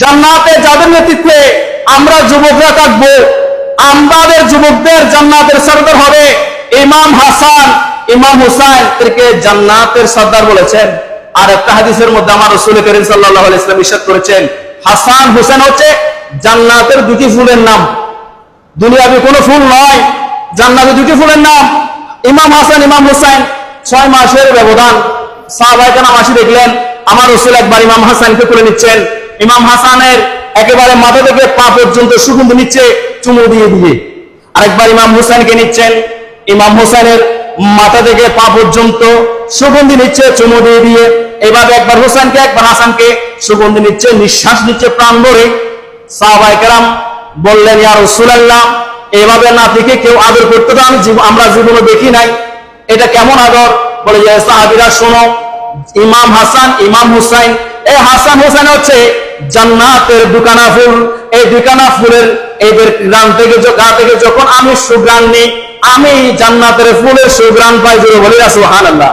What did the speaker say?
জান্নাতে যাদের নেতৃত্বে আমরা যুবকরা থাকব, আমাদের যুবকদের জান্নাতের সর্দার হবে ইমাম হাসান, ইমাম হুসাইন, এদেরকে জান্নাতের সর্দার বলেছেন। আর একটা হাদিসের মধ্যে আমার রসুল করিম সাল্লাহ ইসলাম ইসাদ করেছেন, হাসান হুসেন হচ্ছে জান্নাতের দুটি ফুলের নাম। দুনিয়াবি কোনো ফুল নয়, জান্নাতে দুটি ফুলের নাম। ইমাম হাসান, ইমাম হুসাইন, ছয় মাসের ব্যবধান। সাহবাইকানা মাসি দেখলেন, আমার রসুল একবার ইমাম হাসানকে তুলে নিচ্ছেন। ইমাম হাসানের একেবারে মাথা থেকে পা পর্যন্ত সুগন্ধ নিচ্ছে, চুমু দিয়ে দিয়ে। আরেকবার ইমাম হুসেনকে নিচ্ছেন। ইমাম হুসেনের মাথা থেকে পা পর্যন্ত সুগন্ধি নিচ্ছে, চুমু দিয়ে দিয়ে। এভাবে একবার হুসাইনকে একবার হাসানকে সুগন্ধি নিচ্ছে, নিঃশ্বাস নিচ্ছে প্রাণ ভরে। সাহবাইকারাম বললেন, ইয়া রসুলাল্লাহ, এভাবে নাতিকে কেউ আদর করতে তো আমি আমরা জীবনে দেখি নাই। এটা কেমন আদর? বলে যে সাহাবিরা, শোনো, ইমাম হাসান, ইমাম হুসাইন এই হাসান হুসাইন হচ্ছে জান্নাতের দুকানা ফুল। এই দুকানা ফুলের এদের গ্রাম থেকে গা থেকে যখন আমি সুগ্রাণ নিই, আমি জান্নাতের ফুলের সুগ্রাণ পাই বলে সুহান আল্লাহ